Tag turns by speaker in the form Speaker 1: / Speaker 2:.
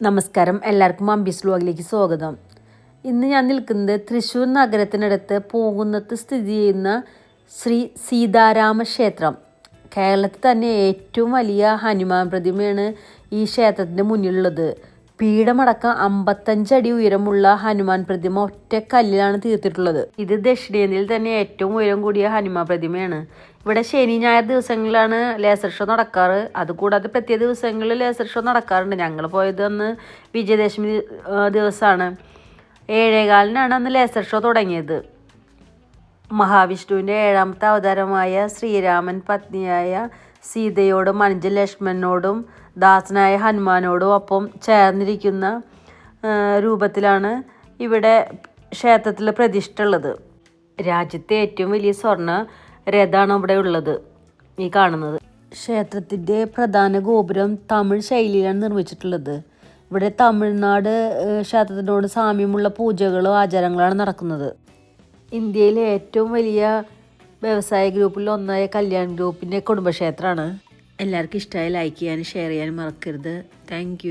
Speaker 1: നമസ്കാരം. എല്ലാവർക്കും അംബിസ് വ്ലോഗിലേക്ക് സ്വാഗതം. ഇന്ന് ഞാൻ നിൽക്കുന്നത് തൃശ്ശൂർ നഗരത്തിനടുത്ത് പോകുന്നത്ത് സ്ഥിതി ചെയ്യുന്ന ശ്രീ സീതാരാമ ക്ഷേത്രം. കേരളത്തിൽ തന്നെ ഏറ്റവും വലിയ ഹനുമാൻ പ്രതിമയാണ് ഈ ക്ഷേത്രത്തിന്റെ മുന്നിലുള്ളത്. പീഠമടക്കം അമ്പത്തഞ്ചടി ഉയരമുള്ള ഹനുമാൻ പ്രതിമ ഒറ്റ കല്ലിലാണ് തീർത്തിട്ടുള്ളത്. ഇത് ദക്ഷിണേന്ത്യയിൽ തന്നെ ഏറ്റവും ഉയരം കൂടിയ ഹനുമാൻ പ്രതിമയാണ്. ഇവിടെ ശനി ഞായർ ദിവസങ്ങളിലാണ് ലേസർ ഷോ നടക്കാറ്. അതുകൂടാതെ പ്രത്യേക ദിവസങ്ങളിൽ ലേസർ ഷോ നടക്കാറുണ്ട്. ഞങ്ങൾ പോയത് അന്ന് വിജയദശമി ദിവസമാണ് ഏഴേകാലിനാണ് അന്ന് ലേസർ ഷോ തുടങ്ങിയത്. മഹാവിഷ്ണുവിന്റെ ഏഴാമത്തെ അവതാരമായ ശ്രീരാമൻ പത്നിയായ സീതയോടും അനുജ ലക്ഷ്മണനോടും ദാസനായ ഹനുമാനോടും ഒപ്പം ചേർന്നിരിക്കുന്ന രൂപത്തിലാണ് ഇവിടെ ക്ഷേത്രത്തിൽ പ്രതിഷ്ഠ ഉള്ളത്. രാജ്യത്തെ ഏറ്റവും വലിയ സ്വർണ രഥമാണ് ഇവിടെ ഉള്ളത് ഈ കാണുന്നത്. ക്ഷേത്രത്തിന്റെ പ്രധാന ഗോപുരം തമിഴ് ശൈലിയിലാണ് നിർമ്മിച്ചിട്ടുള്ളത്. ഇവിടെ തമിഴ്നാട് ക്ഷേത്രത്തിനോട് സാമ്യമുള്ള പൂജകളും ആചാരങ്ങളാണ് നടക്കുന്നത്. ഇന്ത്യയിലെ ഏറ്റവും വലിയ വ്യവസായ ഗ്രൂപ്പിൽ ഒന്നായ കല്യാൺ ഗ്രൂപ്പിന്റെ കുടുംബക്ഷേത്രമാണ്. എല്ലാവർക്കും ഇഷ്ടമായി ലൈക്ക് ചെയ്യാനും ഷെയർ ചെയ്യാനും മറക്കരുത്. താങ്ക്